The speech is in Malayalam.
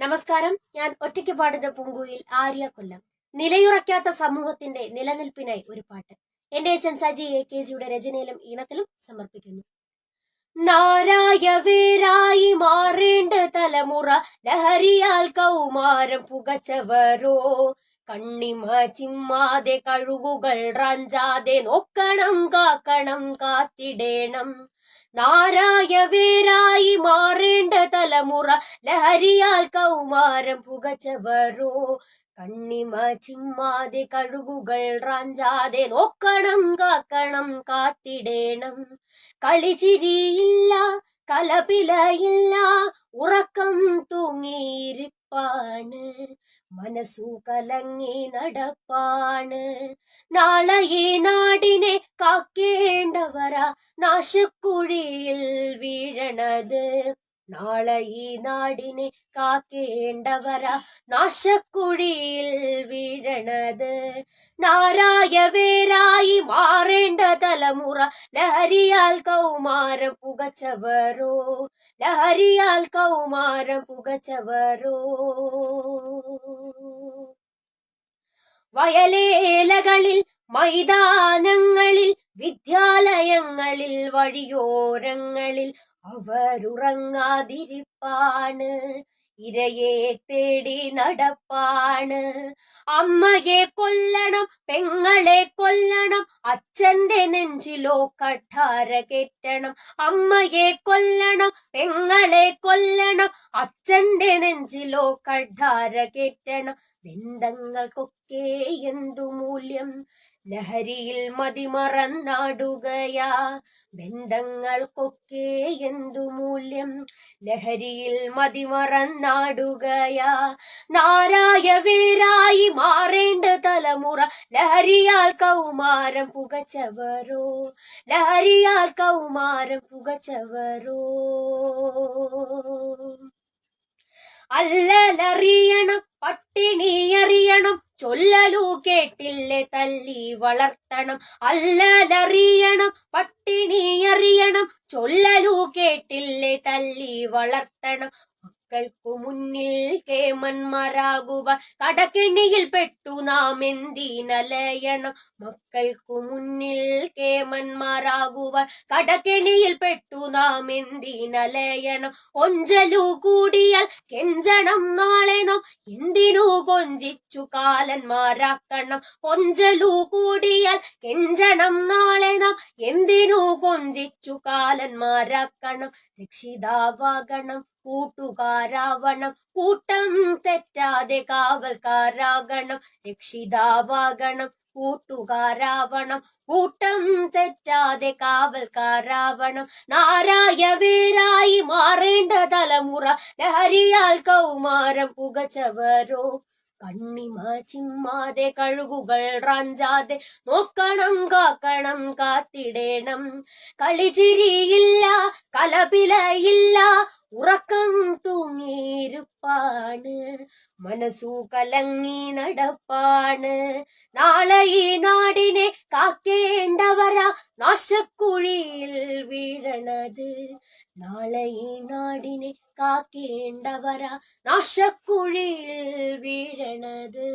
നമസ്കാരം. ഞാൻ ഒറ്റയ്ക്ക് പാടുന്ന പൂങ്കുയിൽ ആര്യ കൊല്ലം. നിലയുറയ്ക്കാത്ത സമൂഹത്തിന്റെ നിലനിൽപ്പിനായി ഒരു പാട്ട്. എന്റെ അച്ഛൻ സജി എ കെ ജിയുടെ രചനയിലും ഈണത്തിലും സമർപ്പിക്കുന്നു. നാരായവേരായി മാറേണ്ട തലമുറ ലഹരിയാൽ കൗമാരം പുകച്ചവരോ? കണ്ണിമ ചിമ്മാതെ കഴുകുകൾ റാഞ്ചാതെ നോക്കണം കാക്കണം കാത്തിടേണം. നാരായവേരായി മാറേണ്ട തലമുറ ലഹരിയാൽ കൗമാരം പുകച്ചവരോ? കണ്ണിമ ചിമ്മാതെ കഴുകുകൾ റാഞ്ചാതെ നോക്കണം കാക്കണം കാത്തിടേണം. കളിച്ചിരിയില്ല കലപിലയില്ല ഉറക്കം തൂങ്ങിയിരിപ്പാണ് മനസ്സു കലങ്ങി നടപ്പാണ്. നാളെ ഈ നാടിനെ കാക്കേണ്ടവരാ. നാശക്കുഴിയിൽ വീഴണത്. നാളെ ഈ നാടിനെ കാക്കേണ്ടവരാ നാശക്കുഴിയിൽ വീഴണത്. നാരായവേരായി മാറേണ്ട തലമുറ ലഹരിയാൽ കൗമാരം പുകച്ചവരോ? ലഹരിയാൽ കൗമാരം പുകച്ചവരോ? വയലേലകളിൽ മൈതാനങ്ങളിൽ വഴിയോരങ്ങളിൽ അവരുറങ്ങാതിരിപ്പാണ്. ഇരയെ തേടി നടപ്പാണ്. അമ്മയെ കൊല്ലണം പെങ്ങളെ കൊല്ലണം അച്ഛന്റെ നെഞ്ചിലോ കഠാര കെട്ടണം. അമ്മയെ കൊല്ലണം പെങ്ങളെ കൊല്ലണം അച്ഛന്റെ നെഞ്ചിലോ കഠാര കെട്ടണം. ബന്ധങ്ങൾക്കൊക്കെ എന്തു മൂല്യം? ലഹരിയിൽ മതിമറന്നാടുകയാ. ബന്ധങ്ങൾക്കൊക്കെ എന്തു മൂല്യം? ലഹരിയിൽ മതിമറന്നാടുകയാ. നാരായ വേരായി മാറേണ്ട തലമുറ. ലഹരിയാൽ കൗമാരം പുകച്ചവരോ? ലഹരിയാൽ കൗമാരം പുകച്ചവരോ? അല്ലലറിയണം പട്ടിണി അറിയണം ചൊല്ലലു കേട്ടില്ലേ തല്ലി വളർത്തണം. അല്ലലറിയണം പട്ടിണി അറിയണം. ചൊല്ലലു കേട്ടില്ലേ തല്ലി വളർത്തണം. മക്കൾക്കു മുന്നിൽ കേമന്മാരാകുവ കടക്കെണിയിൽ പെട്ടു നാം എന്തിനലയണം മക്കൾക്കു മുന്നിൽ കേമന്മാരാകുവ കടക്കെണിയിൽ പെട്ടു നാം എന്തിനലയണം കൊഞ്ചലു കൂടിയാൽ കെഞ്ചണം നാളെ നാം എന്തിനു കൊഞ്ചിച്ചു കാലന്മാരാക്കണം. കൊഞ്ചലു കൂടിയാൽ കെഞ്ചണം നാളെ എന്തിനു കൊഞ്ചിച്ചു കാലന്മാരാക്കണം? രക്ഷിതാവാകണം കൂട്ടുകാരാവണം കൂട്ടം തെറ്റാതെ കാവൽക്കാരാകണം. രക്ഷിതാവാകണം കൂട്ടുകാരാവണം കൂട്ടം തെറ്റാതെ കാവൽക്കാരാവണം. നാരായ വേരായി മാറേണ്ട തലമുറ ലഹരിയാൽ കൗമാരം പുകച്ചവരോ? കണ്ണിമ ചിമ്മാതെ കഴുകുകൾ റാഞ്ചാതെ നോക്കണം കാക്കണം കാത്തിടേണം. കളിചിരിയില്ല കലപിലയില്ല ഉറക്കം തൂങ്ങിയിരുപ്പാണ്. മനസ്സു കലങ്ങി നടപ്പാണ്. നാളെ ഈ നാടിനെ കാക്കേണ്ടവരാ നാശക്കുഴിയിൽ വീഴണത്. നാളെ ഈ നാടിനെ കാക്കേണ്ടവരാ നാശക്കുഴിയിൽ വീഴണത്.